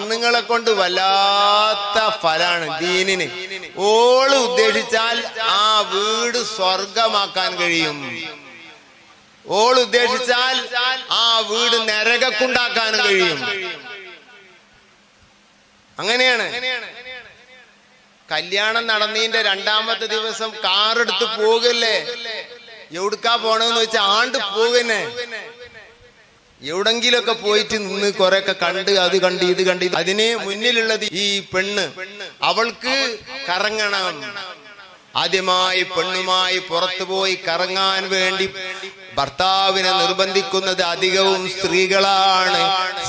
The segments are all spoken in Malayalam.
പെണ്ണുങ്ങളെ കൊണ്ട് വല്ലാത്ത ഫലാണ് ദീനിന്. ഓൾ ഉദ്ദേശിച്ചാൽ ആ വീട് സ്വർഗമാക്കാൻ കഴിയും. ഓൾ ഉദ്ദേശിച്ചാൽ ആ വീട് നരകക്കുണ്ടാക്കാൻ കഴിയും. അങ്ങനെയാണ്. കല്യാണം നടന്നതിന്റെ രണ്ടാമത്തെ ദിവസം കാറെടുത്ത് പോകല്ലേ? എവിടുക്കാ പോണെന്ന് വെച്ചാൽ ആണ്ട് പോകുന്നേ. എവിടെങ്കിലൊക്കെ പോയിട്ട് നിന്ന് കൊറേയൊക്കെ കണ്ട് അത് കണ്ട് ഇത് കണ്ട് അതിന് മുന്നിലുള്ളത് ഈ പെണ്ണ്. അവൾക്ക് കറങ്ങണം. ആദ്യമായി പെണ്ണുമായി പുറത്തു പോയി കറങ്ങാൻ വേണ്ടി ഭർത്താവിനെ നിർബന്ധിക്കുന്നത് അധികവും സ്ത്രീകളാണ്.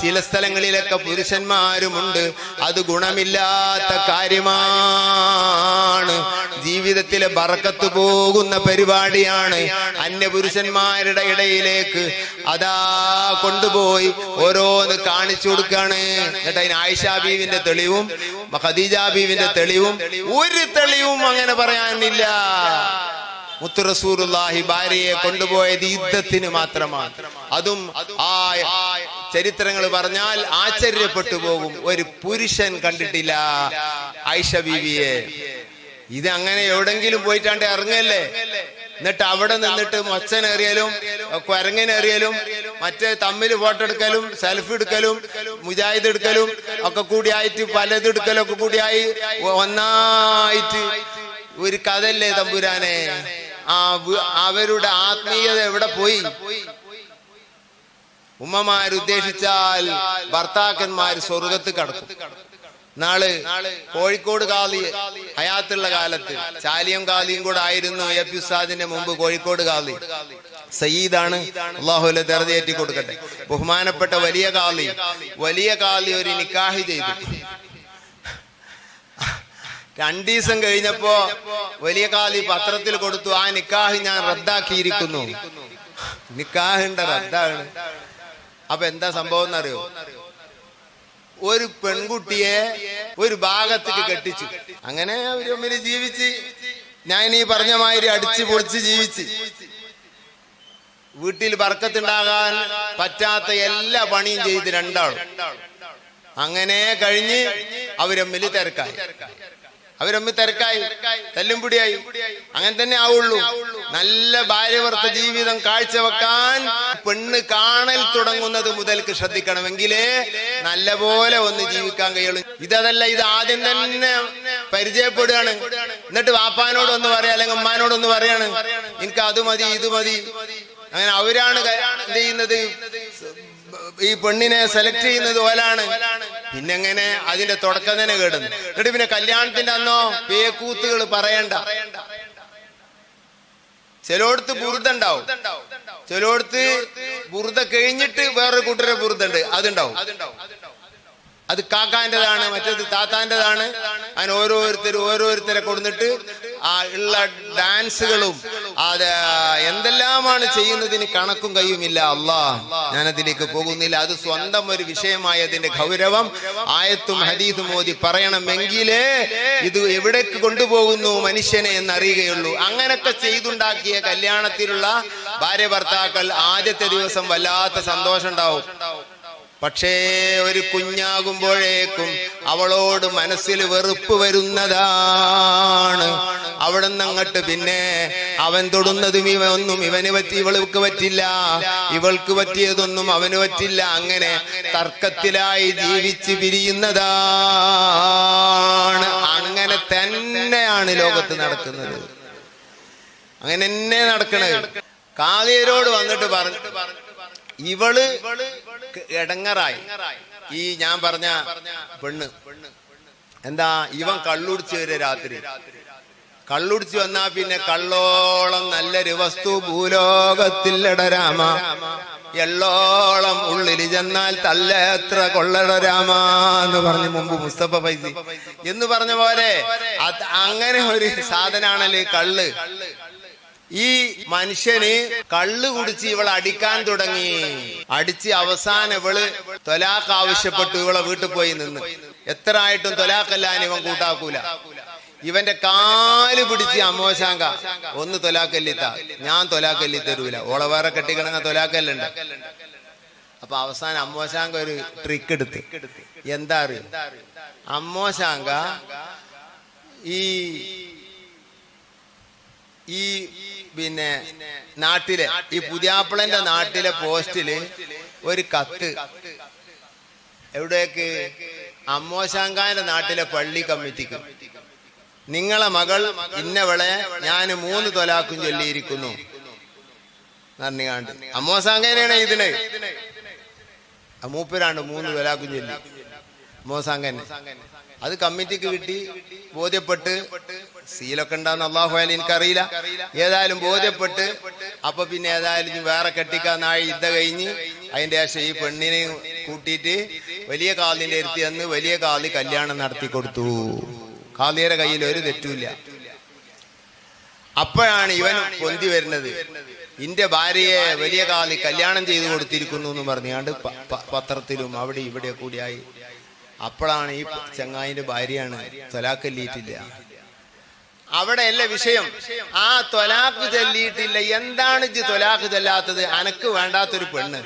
ചില സ്ഥലങ്ങളിലൊക്കെ പുരുഷന്മാരുമുണ്ട്. അത് ഗുണമില്ലാത്ത കാര്യമാണ്. ജീവിതത്തിലെ ബറക്കത്ത് പോകുന്ന പരിപാടിയാണ് അന്യപുരുഷന്മാരുടെ ഇടയിലേക്ക്. അതാ കൊണ്ടുപോയി ഓരോന്ന് കാണിച്ചു കൊടുക്കാണ് എന്നിട്ട് അതിന് ആയിഷ ബീവിന്റെ തെളിവും ഖദീജ ബീവിന്റെ തെളിവും ഒരു തെളിവും അങ്ങനെ പറയാനില്ല. മുത്തു റസൂറുല്ലാഹി ഭാര്യയെ കൊണ്ടുപോയത് യുദ്ധത്തിന് മാത്രമാണ്. അതും ആ ചരിത്രങ്ങൾ പറഞ്ഞാൽ ആശ്ചര്യപ്പെട്ടു പോകും. ഒരു പുരുഷൻ കണ്ടിട്ടില്ല. ആയിഷ ബീവിയെ. ഇത് അങ്ങനെ എവിടെങ്കിലും പോയിട്ടാണ്ട് ഇറങ്ങല്ലേ? എന്നിട്ട് അവിടെ നിന്നിട്ട് മൊച്ചനെറിയലും കുരങ്ങനെറിയലും മറ്റേ തമ്മിൽ ഫോട്ടോ എടുക്കലും സെൽഫി എടുക്കലും മുജാഹിദ് എടുക്കലും ഒക്കെ കൂടിയായിട്ട് പലത് എടുക്കലും ഒക്കെ കൂടിയായി ഒന്നായിട്ട് ഒരു കഥല്ലേ തമ്പുരാനെ? ആ അവരുടെ ആത്മീയത എവിടെ പോയി? ഉമ്മമാരുദ്ദേശിച്ചാൽ ഭർത്താക്കന്മാർ സ്വർഗത്ത് കടക്കും. നാൾ കോഴിക്കോട് കാളി ഹയാത്തുള്ള കാലത്ത് ചാലിയം കാലിയും കൂടെ ആയിരുന്നു എ പി ഉസ്താദിന്റെ മുമ്പ് കോഴിക്കോട് കാളി സയ്യിദാണ് അള്ളാഹുല തെറതേറ്റി കൊടുക്കട്ടെ. ബഹുമാനപ്പെട്ട വലിയ കാളി വലിയ കാളി ഒരു നിക്കാഹി ചെയ്തു. രണ്ടീസം കഴിഞ്ഞപ്പോ വലിയ കാലി പത്രത്തിൽ കൊടുത്തു ആ നിക്കാഹി ഞാൻ റദ്ദാക്കിയിരിക്കുന്നു. നിക്കാഹിന്റെ റദ്ദാണ്. അപ്പൊ എന്താ സംഭവം എന്നറിയോ? ഒരു പെൺകുട്ടിയെ ഒരു ഭാഗത്തേക്ക് കെട്ടിച്ചു. അങ്ങനെ അവർ തമ്മിൽ ജീവിച്ച്. ഞാൻ ഈ പറഞ്ഞ മാതിരി അടിച്ചു പൊളിച്ച് ജീവിച്ച്. വീട്ടിൽ വർക്കത്തുണ്ടാകാൻ പറ്റാത്ത എല്ലാ പണിയും ചെയ്ത് രണ്ടാളും. അങ്ങനെ കഴിഞ്ഞ് അവരമ്മിൽ തിരക്കായി. അവരമ്മിൽ തിരക്കായി തല്ലുംപിടിയായി. അങ്ങനെ തന്നെ ആവുള്ളൂ. നല്ല ഭാര്യവർത്ത ജീവിതം കാഴ്ചവെക്കാൻ പെണ്ണ് കാണൽ തുടങ്ങുന്നത് മുതൽക്ക് ശ്രദ്ധിക്കണമെങ്കിലേ നല്ല പോലെ ഒന്ന് ജീവിക്കാൻ കഴിയുള്ളൂ. ഇതല്ല ഇത് ആദ്യം തന്നെ പരിചയപ്പെടുകയാണ്. എന്നിട്ട് വാപ്പാനോട് ഒന്ന് പറയാ അല്ലെങ്കിൽ ഉമ്മാനോട് ഒന്ന് പറയാണ്. എനിക്ക് അത് മതി ഇത് മതി. അങ്ങനെ അവരാണ് എന്ത് ചെയ്യുന്നത്? ഈ പെണ്ണിനെ സെലക്ട് ചെയ്യുന്നത് ഓലാണ്. പിന്നെ എങ്ങനെ അതിന്റെ തുടക്കം തന്നെ കേടുന്നു. എന്നിട്ട് പിന്നെ കല്യാണത്തിന്റെ അന്നോ പേക്കൂത്തുകൾ പറയണ്ട. ചിലോടത്ത് ബുറുദ ഉണ്ടാവും ചിലോടത്ത് ബുറുദ കഴിഞ്ഞിട്ട് വേറൊരു കൂട്ടരെ ബുറുദ ഉണ്ട് അതുണ്ടാവും. അത് കാക്കാന്റേതാണ് മറ്റേത് താത്താന്റേതാണ്. അങ്ങനെ ഓരോരുത്തർ ഓരോരുത്തരെ കൊടുത്തിട്ട് ആ ഉള്ള ഡാൻസുകളും അത് എന്തെല്ലാമാണ് ചെയ്യുന്നതിന് കണക്കും കയ്യുമില്ല. ഞാൻ ഞാനതിലേക്ക് പോകുന്നില്ല. അത് സ്വന്തം ഒരു വിഷയമായതിന്റെ ഗൗരവം ആയത്തും ഹദീസും മോദി പറയണമെങ്കിലേ ഇത് എവിടേക്ക് കൊണ്ടുപോകുന്നു മനുഷ്യനെ എന്നറിയുകയുള്ളൂ. അങ്ങനൊക്കെ ചെയ്തുണ്ടാക്കിയ കല്യാണത്തിലുള്ള ഭാര്യ ഭർത്താക്കൾ ആദ്യത്തെ ദിവസം വല്ലാത്ത സന്തോഷം ഉണ്ടാവും പക്ഷേ ഒരു കുഞ്ഞാകുമ്പോഴേക്കും അവളോട് മനസ്സിൽ വെറുപ്പ് വരുന്നതാണ്. അവിടെ അങ്ങട്ട് പിന്നെ അവൻ തൊടുന്നതും ഇവ ഒന്നും ഇവന് പറ്റി ഇവൾക്ക് പറ്റില്ല. ഇവൾക്ക് പറ്റിയതൊന്നും അവന് പറ്റില്ല. അങ്ങനെ തർക്കത്തിലായി ജീവിച്ച് പിരിയുന്നതാണ്. അങ്ങനെ തന്നെയാണ് ലോകത്ത് നടക്കുന്നത്. അങ്ങനെ തന്നെ നടക്കണത്. കാളിയരോട് വന്നിട്ട് പറഞ്ഞു ഇവൾ ഇടങ്ങറായി. ഈ ഞാൻ പറഞ്ഞ പെണ്ണ്. എന്താ ഇവൻ കള്ളുടിച്ചു വരെ രാത്രി. കള്ളുടിച്ചു വന്നാ പിന്നെ കള്ളോളം നല്ലൊരു വസ്തു ഭൂലോകത്തിൽ ഇടരാമ എള്ളോളം ഉള്ളിൽ ചെന്നാൽ തല്ല എത്ര കൊള്ളടരാമ എന്ന് പറഞ്ഞ് മുമ്പ് മുസ്തഫ ഫൈസി. എന്ന് പറഞ്ഞ പോലെ അത് അങ്ങനെ ഒരു സാധനാണല്ലേ കള്ള്. ഈ മനുഷ്യന് കള്ള് കുടിച്ച് ഇവളെ അടിക്കാൻ തുടങ്ങി. അടിച്ച് അവസാനം ഇവൾ തൊലാക്ക് ആവശ്യപ്പെട്ടു ഇവളെ വീട്ടിൽ പോയി നിന്ന്. എത്ര ആയിട്ടും തൊലാക്കല്ലാൻ ഇവൻ കൂട്ടാക്കൂല. ഇവന്റെ കാൽ പിടിച്ച് അമോശാങ്ക ഒന്ന് തൊലാക്കല്ലിത്ത ഞാൻ തൊലാക്കല്ലി തരൂല ഓളെ വേറെ കെട്ടിക്കണങ്ങ തൊലാക്കല്ലുണ്ട്. അപ്പൊ അവസാനം അമ്മോശാങ്ക ഒരു ട്രിക്ക് എടുത്ത്. എന്താ അറിയോ? അമ്മോശാങ്ക ഈ ഈ പിന്നെ നാട്ടിലെ ഈ പുതിയാപ്പിളന്റെ നാട്ടിലെ പോസ്റ്റിൽ ഒരു കത്ത്. എവിടേക്ക്? അമ്മോശാങ്കാന്റെ നാട്ടിലെ പള്ളി കമ്മിറ്റിക്ക്. നിങ്ങളെ മകൾ ഇന്നവളെ ഞാൻ മൂന്ന് തൊലാക്കും ചൊല്ലിയിരിക്കുന്നു. നന്ദി കാണ്ട് അമ്മോസാങ്കനെയാണ് ഇതിന്. മൂപ്പരാണ്ട് മൂന്ന് തൊലാക്കും ചൊല്ലി. അമ്മോസാങ്കൻ അത് കമ്മിറ്റിക്ക് കിട്ടി ബോധ്യപ്പെട്ട്. സീലൊക്കെ ഉണ്ടാന്ന് അള്ളാഹു എനിക്കറിയില്ല. ഏതായാലും ബോധ്യപ്പെട്ട്. അപ്പൊ പിന്നെ ഏതായാലും വേറെ വേറെ കെട്ടിക്കാന്നായി യുദ്ധ കഴിഞ്ഞ് അതിന്റെ ശേഷം ഈ പെണ്ണിനെ കൂട്ടിയിട്ട് വലിയ കാലിന്റെ അടുത്ത് ചെന്ന് വലിയ കാലി കല്യാണം നടത്തി കൊടുത്തു. കാലിയുടെ കയ്യിൽ ഒരു തെറ്റുമില്ല. അപ്പോഴാണ് ഇവൻ പൊന്തി വരുന്നത്. ഇന്റെ ഭാര്യയെ വലിയ കാലി കല്യാണം ചെയ്തു കൊടുത്തിരിക്കുന്നു എന്ന് പറഞ്ഞാണ്ട് പത്രത്തിലും അവിടെ ഇവിടെ കൂടിയായി അപ്പോഴാണ് ഈ ചങ്ങായിന്റെ ഭാര്യയാണ് തൊലാക്കല്ലിയിട്ടില്ല അവിടെയല്ല വിഷയം. ആ തൊലാക്ക് ചൊല്ലിയിട്ടില്ല. എന്താണ് ഇത് തൊലാക്ക് ചെല്ലാത്തത്? അനക്ക് വേണ്ടാത്തൊരു പെണ്ണ്.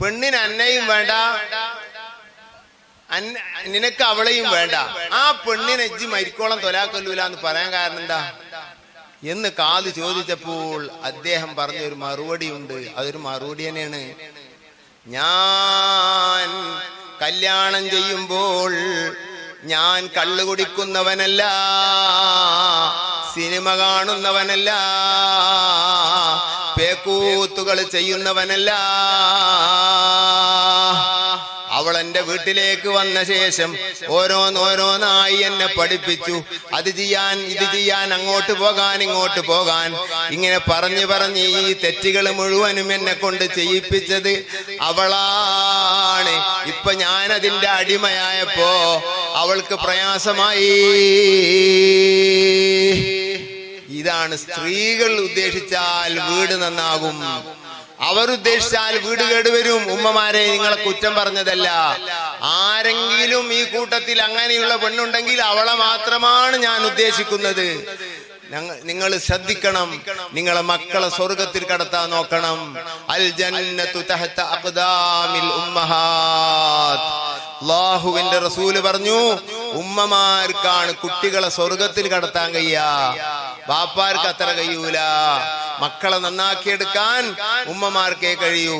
പെണ്ണിന് അന്നയും വേണ്ട. നിനക്ക് അവളെയും വേണ്ട. ആ പെണ്ണിനെ എജ്ജി മരിക്കോളം തൊലാക്കൊല്ലൂല എന്ന് പറയാൻ കാരണം എന്താ? എന്ന് കാത് ചോദിച്ചപ്പോൾ അദ്ദേഹം പറഞ്ഞൊരു മറുപടി ഉണ്ട്. അതൊരു മറുപടി തന്നെയാണ്. ഞാൻ കല്യാണം ചെയ്യുമ്പോൾ ഞാൻ കള്ളു കുടിക്കുന്നവനല്ല സിനിമ കാണുന്നവനല്ല പേക്കൂത്തുകൾ ചെയ്യുന്നവനല്ല. അവൾ എന്റെ വീട്ടിലേക്ക് വന്ന ശേഷം ഓരോന്നോരോന്നായി എന്നെ പഠിപ്പിച്ചു. അത് ചെയ്യാൻ ഇത് ചെയ്യാൻ അങ്ങോട്ട് പോകാൻ ഇങ്ങോട്ട് പോകാൻ. ഇങ്ങനെ പറഞ്ഞു പറഞ്ഞ് ഈ തെറ്റുകൾ മുഴുവനും എന്നെ കൊണ്ട് ചെയ്യിപ്പിച്ചത് അവളാണ്. ഇപ്പൊ ഞാൻ അതിന്റെ അടിമയായപ്പോ അവൾക്ക് പ്രയാസമായി. ഇതാണ് സ്ത്രീകൾ ഉദ്ദേശിച്ചാൽ വീട് നന്നാകും. അവരുദ്ദേശിച്ചാൽ വീട് കേടുവരും. ഉമ്മമാരെ നിങ്ങളെ കുറ്റം പറഞ്ഞതല്ല. ആരെങ്കിലും ഈ കൂട്ടത്തിൽ അങ്ങനെയുള്ള പെണ്ണുണ്ടെങ്കിൽ അവളെ മാത്രമാണ് ഞാൻ ഉദ്ദേശിക്കുന്നത്. നിങ്ങൾ ശ്രദ്ധിക്കണം. നിങ്ങളെ മക്കളെ സ്വർഗത്തിൽ കടത്താൻ നോക്കണം. അൽ ജന്നത്തു തഹത്ത അഖ്ദാമിൽ ഉമ്മഹാത്ത് അള്ളാഹുവിന്റെ റസൂൽ പറഞ്ഞു ഉമ്മമാർക്കാണ് കുട്ടികളെ സ്വർഗത്തിൽ കടത്താൻ കഴിയ ബാപ്പാർക്ക് അത്ര കഴിയൂല. മക്കളെ നന്നാക്കിയെടുക്കാൻ ഉമ്മമാർക്കേ കഴിയൂ.